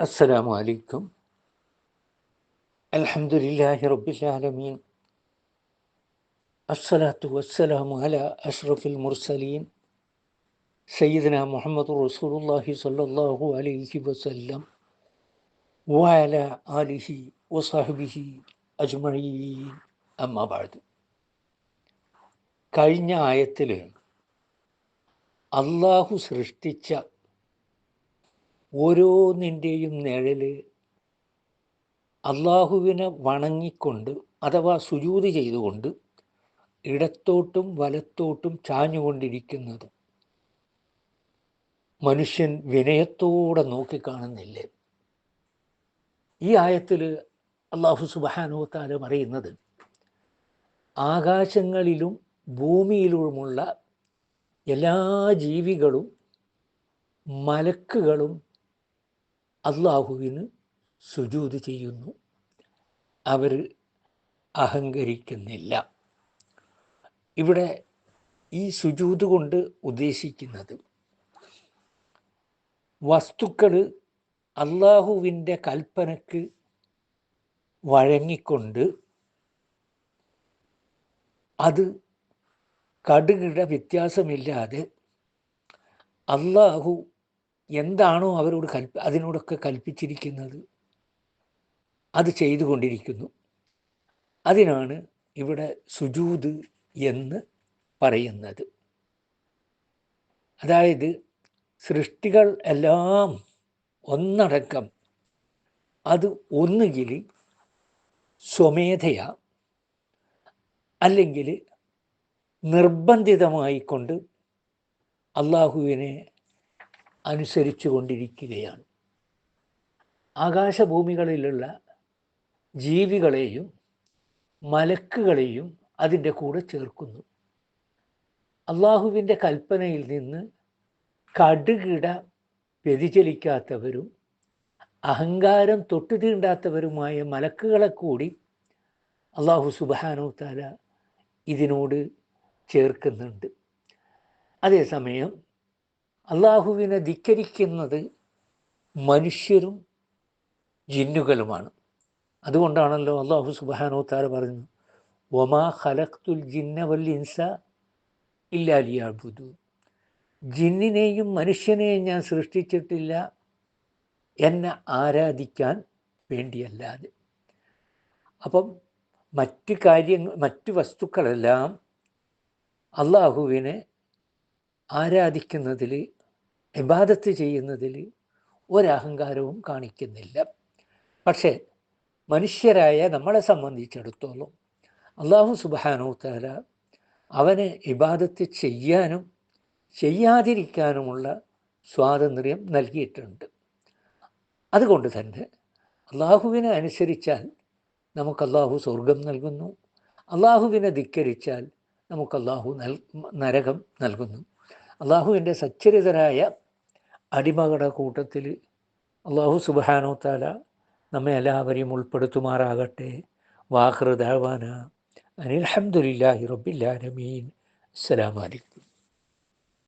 السلام عليكم الحمد لله رب العالمين الصلاة والسلام على أشرف المرسلين سيدنا محمد رسول الله صلى الله عليه وسلم وعلى آله وصحبه أجمعين أما بعد കഴിഞ്ഞ ആയത്തിൽ അള്ളാഹു സൃഷ്ടിച്ച ഓരോന്നിന്റെയും നിഴൽ അള്ളാഹുവിനെ വണങ്ങിക്കൊണ്ട് അഥവാ സുജൂതി ചെയ്തുകൊണ്ട് ഇടത്തോട്ടും വലത്തോട്ടും ചാഞ്ഞുകൊണ്ടിരിക്കുന്നത് മനുഷ്യൻ വിനയത്തോടെ നോക്കിക്കാണുന്നില്ലേ? ഈ ആയത്തിൽ അള്ളാഹു സുബാനോ താല പറയുന്നത് ആകാശങ്ങളിലും ഭൂമിയിലുമുള്ള എല്ലാ ജീവികളും മലക്കുകളും അള്ളാഹുവിന് സുജൂത് ചെയ്യുന്നു. അവർ അഹങ്കരിക്കുന്നില്ല. ഇവിടെ ഈ സുജൂത് കൊണ്ട് ഉദ്ദേശിക്കുന്നത് വസ്തുക്കൾ അള്ളാഹുവിന്റെ കൽപ്പനക്ക് വഴങ്ങിക്കൊണ്ട് അത് കടുകിട വ്യത്യാസമില്ലാതെ അള്ളാഹു എന്താണോ അവരോട് കൽപ്പ അതിനോടൊക്കെ കൽപ്പിച്ചിരിക്കുന്നത്. അത് ചെയ്തുകൊണ്ടിരിക്കുന്നു. അതിനാണ് ഇവിടെ സുജൂത് എന്ന് പറയുന്നത്. അതായത് സൃഷ്ടികൾ എല്ലാം ഒന്നടക്കം അത് ഒന്നുകിൽ സ്വമേധയ അല്ലെങ്കിൽ നിർബന്ധിതമായിക്കൊണ്ട് അള്ളാഹുവിനെ അനുസരിച്ചു കൊണ്ടിരിക്കുകയാണ്. ആകാശഭൂമികളിലുള്ള ജീവികളെയും മലക്കുകളെയും അതിന്റെ കൂടെ ചേർക്കുന്നു. അള്ളാഹുവിന്റെ കൽപ്പനയിൽ നിന്ന് കടുകിട വ്യതിചലിക്കാത്തവരും അഹങ്കാരം തൊട്ടു തീണ്ടാത്തവരുമായ മലക്കുകളെ കൂടി അള്ളാഹു സുബാനോ താല ഇതിനോട് ചേർക്കുന്നുണ്ട്. അതേസമയം അള്ളാഹുവിനെ ധിക്കരിക്കുന്നത് മനുഷ്യരും ജിന്നുകളുമാണ്. അതുകൊണ്ടാണല്ലോ അള്ളാഹു സുബാനോ താര പറഞ്ഞു ഒമാ ജിന്ന വൽ ഇൻസ ഇല്ലാലിയാബുദു ജിന്നിനെയും മനുഷ്യനെയും ഞാൻ സൃഷ്ടിച്ചിട്ടില്ല എന്നെ ആരാധിക്കാൻ വേണ്ടിയല്ലാതെ. അപ്പം മറ്റ് കാര്യങ്ങൾ മറ്റ് വസ്തുക്കളെല്ലാം അള്ളാഹുവിനെ ആരാധിക്കുന്നതിൽ ഇബാദത്ത് ചെയ്യുന്നതിൽ ഒരഹങ്കാരവും കാണിക്കുന്നില്ല. പക്ഷേ മനുഷ്യരായ നമ്മളെ സംബന്ധിച്ചിടത്തോളം അള്ളാഹു സുബാനോ അവന് അവനെ ഇബാദത്ത് ചെയ്യാനും ചെയ്യാതിരിക്കാനുമുള്ള സ്വാതന്ത്ര്യം നൽകിയിട്ടുണ്ട്. അതുകൊണ്ട് തന്നെ അള്ളാഹുവിനെ അനുസരിച്ചാൽ നമുക്ക് അള്ളാഹു സ്വർഗം നൽകുന്നു. അള്ളാഹുവിനെ ധിക്കരിച്ചാൽ നമുക്ക് അള്ളാഹു നൽ നരകം നൽകുന്നു. അള്ളാഹുവിന്റെ സച്ചരിതരായ അടിമകളുടെ കൂട്ടത്തിൽ അള്ളാഹു സുബാനോ താല നമ്മെ എല്ലാവരെയും ഉൾപ്പെടുത്തുമാറാകട്ടെ. വാഹൃദാവാന അനിൽഹമുല്ലാഹി റബ്ബില്ലാലമീൻ അസ്സലാമലൈക്കും